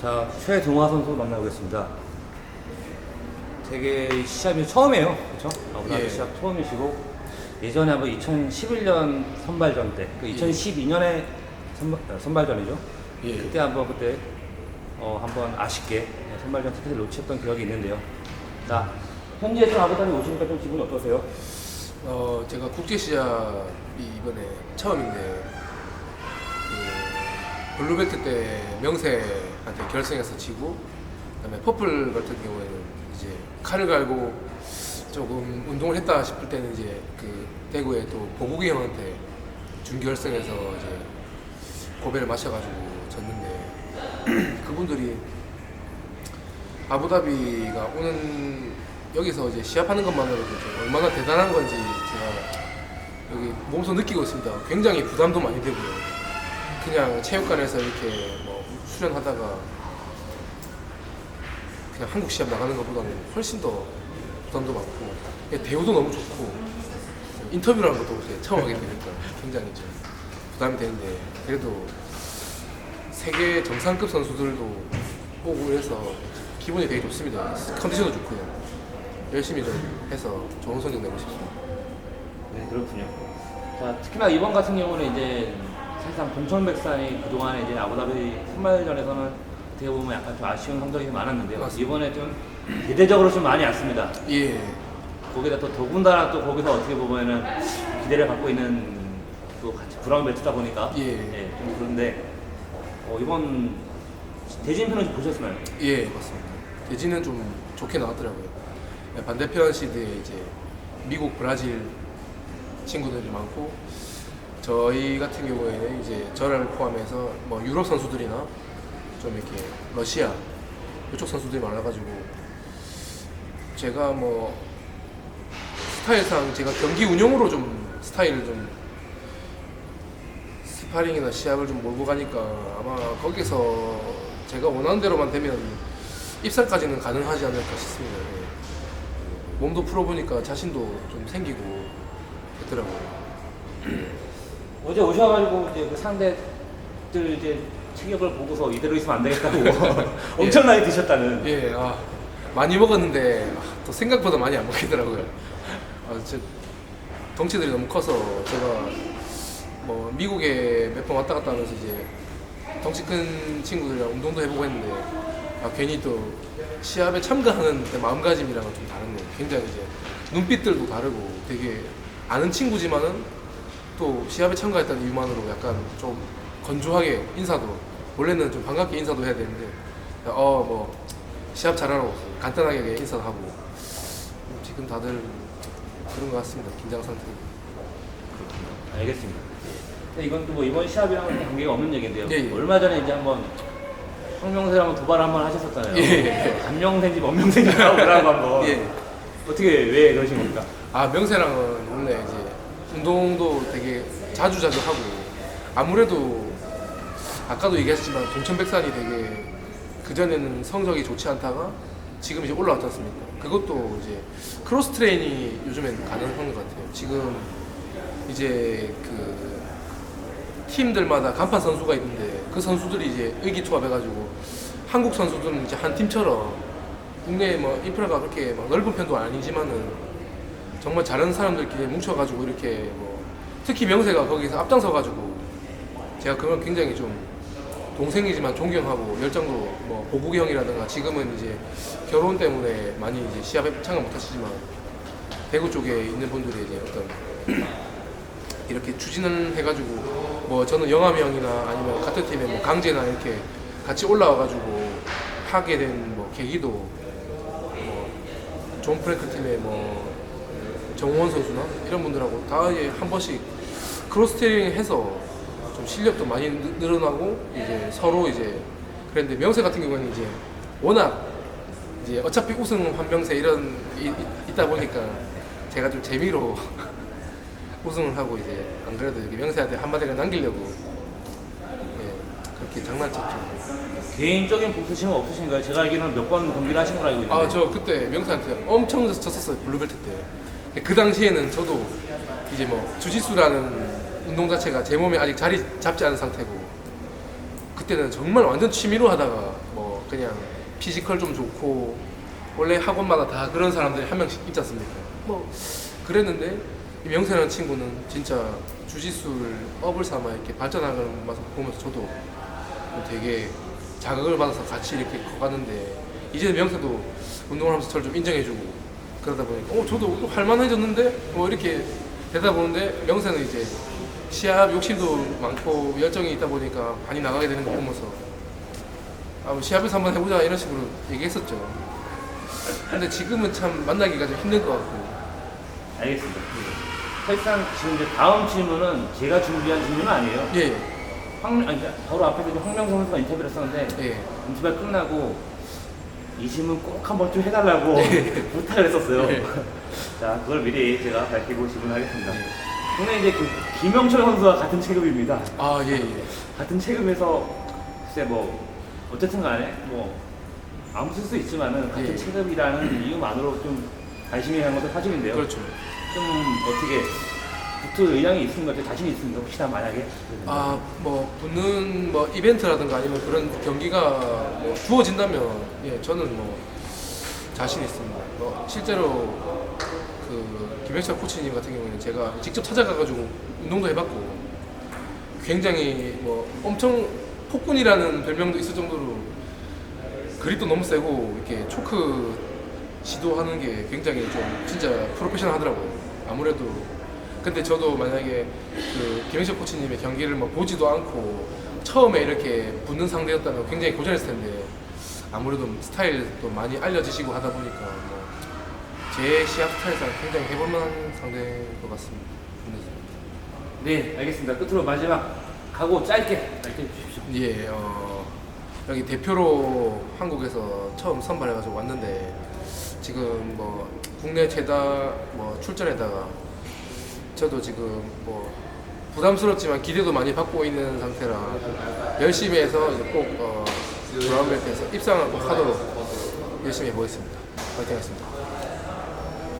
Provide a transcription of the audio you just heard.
자, 최동화 선수 만나보겠습니다. 되게 시합이 처음이에요. 그렇죠? 아무나 예. 시합 처음이시고 예전에 한번 2011년 선발전 때, 그 2012년에 선발, 아, 선발 전이죠. 예. 그때 한번 그때 어, 한번 아쉽게 선발전 티켓을 놓쳤던 기억이 있는데요. 자, 현지에 좀 아부다비 오시니까 좀 기분이 어떠세요? 어, 제가 국제시합이 이번에 처음인데, 그, 블루벨트 때 명세한테 결승에서 지고, 그 다음에 퍼플 같은 경우에는 이제 칼을 갈고 조금 운동을 했다 싶을 때는 이제 그 대구에 또 보국이 형한테 준결승에서 이제 고배를 마셔가지고 졌는데, 그분들이 아부다비가 오는 여기서 이제 시합하는 것만으로도 좀 얼마나 대단한 건지 제가 여기 몸소 느끼고 있습니다. 굉장히 부담도 많이 되고요. 그냥 체육관에서 이렇게 뭐 수련하다가 그냥 한국 시합 나가는 것보다는 훨씬 더 부담도 많고 예, 대우도 너무 좋고 인터뷰라는 것도 이제 처음 하게 되니까 굉장히 좀 부담이 되는데 그래도 세계 정상급 선수들도 오고 그래서 기분이 되게 좋습니다. 컨디션도 좋고요. 열심히 좀 해서 좋은 성적 내고 싶습니다. 네, 그렇군요. 자, 특히나 이번 같은 경우는 이제 사실상 동천백산이 그동안에 이제 아부다비 선발전에서는 어떻게 보면 약간 좀 아쉬운 성적이 많았는데요. 맞습니다. 이번에 좀 대대적으로 좀 많이 왔습니다. 예, 거기다 또 더군다나 또 거기서 어떻게 보면은 기대를 받고 있는 또 같이 브라운 벨트다 보니까 예. 좀 그런데 어, 이번 좀 보셨나요? 예, 맞습니다. 대진은 좀 좋게 나왔더라고요. 네, 반대편 시드에 이제 미국, 브라질 친구들이 많고 저희 같은 경우에는 이제 저를 포함해서 뭐 유럽 선수들이나 좀 이렇게 러시아 이쪽 선수들이 많아가지고 제가 뭐 스타일상 제가 경기 운영으로 좀 스타일을 좀 스파링이나 시합을 좀 몰고 가니까 아마 거기서 제가 원하는 대로만 되면 입상까지는 가능하지 않을까 싶습니다. 예. 몸도 풀어보니까 자신도 좀 생기고 됐더라고요. 어제 오셔가지고 이제 그 상대들 이제 체격을 보고서 이대로 있으면 안 되겠다고 엄청나게 드셨다는. 예, 아, 많이 먹었는데 아, 또 생각보다 많이 안 먹히더라고요. 아, 저 덩치들이 너무 커서 제가 뭐 미국에 몇 번 왔다 갔다 하면서 이제 덩치 큰 친구들이랑 운동도 해보고 했는데 아, 괜히 또 시합에 참가하는 때 마음가짐이랑은 좀 다르네요. 굉장히 이제 눈빛들도 다르고 되게 아는 친구지만은 또 시합에 참가했다는 이유만으로 약간 좀 건조하게 인사도 원래는 좀 반갑게 인사도 해야 되는데 어 뭐 시합 잘하라고 간단하게 인사도 하고 지금 다들 그런 것 같습니다. 긴장 상태. 알겠습니다. 근데 이건 또 뭐 이번 시합이랑은 관계가 없는 얘기인데요. 예, 예. 얼마 전에 이제 한번 황명세랑 한번 도발을 한번 하셨었잖아요. 예, 뭔명세인지 하고 그러고 한번. 예. 어떻게 왜 그러신 겁니까? 아 명세랑은 원래 이제 운동도 되게 자주 자주 하고 아무래도 아까도 얘기했지만 동천백산이 되게 그 전에는 성적이 좋지 않다가 지금 이제 올라왔지 않습니까? 그것도 이제 크로스 트레인이 요즘엔 가능한 것 같아요. 지금 이제 그 팀들마다 간판 선수가 있는데 그 선수들이 이제 의기투합해가지고 한국 선수들은 이제 한 팀처럼 국내 뭐 인프라가 그렇게 막 넓은 편도 아니지만은 정말 잘하는 사람들끼리 뭉쳐가지고 이렇게 뭐 특히 명세가 거기서 앞장서가지고 제가 그건 굉장히 좀 동생이지만 존경하고 열정도 뭐 보국이 형이라든가 지금은 이제 결혼 때문에 많이 이제 시합에 참가 못하시지만 대구 쪽에 있는 분들이 이제 어떤 이렇게 추진을 해가지고 뭐 저는 영암이 형이나 아니면 같은 팀에 뭐 강재나 이렇게 같이 올라와가지고 하게 된 뭐 계기도 뭐존 프랭크 팀의 뭐 정우원 선수나 이런 분들하고 다 이제 한 번씩 크로스테링 해서 좀 실력도 많이 느- 늘어나고 이제 서로 이제 그랬는데 명세 같은 경우는 이제 워낙 이제 어차피 우승 한 명세 이런 이, 이- 있다 보니까 제가 좀 재미로 우승을 하고 이제 안 그래도 이렇게 명세한테 한마디를 남기려고 예, 그렇게 장난쳤죠. 개인적인 복수심은 없으신가요? 제가 알기로는 몇 번 경기를 하신 걸로 알고 있는데. 아 저 그때 명사한테 엄청 쳤었어요 블루벨트 때. 근데 그 당시에는 저도 이제 뭐 주짓수라는 운동 자체가 제 몸에 아직 자리 잡지 않은 상태고 그때는 정말 완전 취미로 하다가 뭐 그냥 피지컬 좀 좋고 원래 학원마다 다 그런 사람들이 한 명씩 있지 않습니까? 뭐 그랬는데 이 명세라는 친구는 진짜 주짓수를 업을 삼아 이렇게 발전하는 모습 보면서 저도 되게 자극을 받아서 같이 이렇게 커가는데 이제 명세도 운동을 하면서 저를 좀 인정해주고 그러다 보니까 어 저도 또 할만해졌는데 뭐 이렇게 되다 보는데 명세는 이제 시합 욕심도 많고 열정이 있다 보니까 많이 나가게 되는 거 보면서 아, 뭐 시합에서 한번 해보자 이런 식으로 얘기했었죠. 근데 지금은 참 만나기가 좀 힘든 것 같고 알겠습니다. 사실상 지금 이제 다음 질문은 제가 준비한 질문은 아니에요. 예, 황, 아니, 바로 앞에서 이제 황명 선수가 인터뷰를 했었는데 예. 인터뷰가 끝나고 이 질문 꼭 한번 좀 해달라고 네. 부탁을 했었어요. 네. 자, 그걸 미리 제가 밝히고 질문하겠습니다. 네. 근데 이제 그 김영철 선수와 같은 체급입니다. 아, 예, 예. 같은 체급에서 글쎄 뭐 어쨌든 간에 뭐 아무 쓸수 있지만은 같은 예. 체급이라는 이유만으로 좀 관심이 가는 것도 사실인데요. 그렇죠. 좀 어떻게 붙을 의향이 있습니까? 자신이 있습니까? 혹시나 만약에 아, 뭐 붙는 뭐 이벤트라든가 아니면 그런 경기가 뭐 주어진다면 예, 저는 뭐 자신 있습니다. 뭐 실제로 그 김혁철 코치님 같은 경우에는 제가 직접 찾아가가지고 운동도 해봤고 굉장히 뭐 엄청 폭군이라는 별명도 있을 정도로 그립도 너무 세고 이렇게 초크 시도하는 게 굉장히 좀 진짜 프로페셔널 하더라고요. 아무래도 근데 저도 만약에 그 김영철 코치님의 경기를 뭐 보지도 않고 처음에 이렇게 붙는 상대였다면 굉장히 고전했을 텐데 아무래도 스타일도 많이 알려지시고 하다 보니까 뭐 제 시합 스타일상 굉장히 해볼만한 상대인 것 같습니다. 네 알겠습니다. 끝으로 마지막 가고 짧게 짧게 주십시오. 예, 어, 여기 대표로 한국에서 처음 선발해가지고 왔는데 지금 뭐 국내 최다 뭐 출전에다가 저도 지금 뭐 부담스럽지만 기대도 많이 받고 있는 상태라 열심히 해서 이제 꼭 어, 브라운벨트에서 입상을 꼭 하도록 열심히 해보겠습니다. 파이팅 하겠습니다.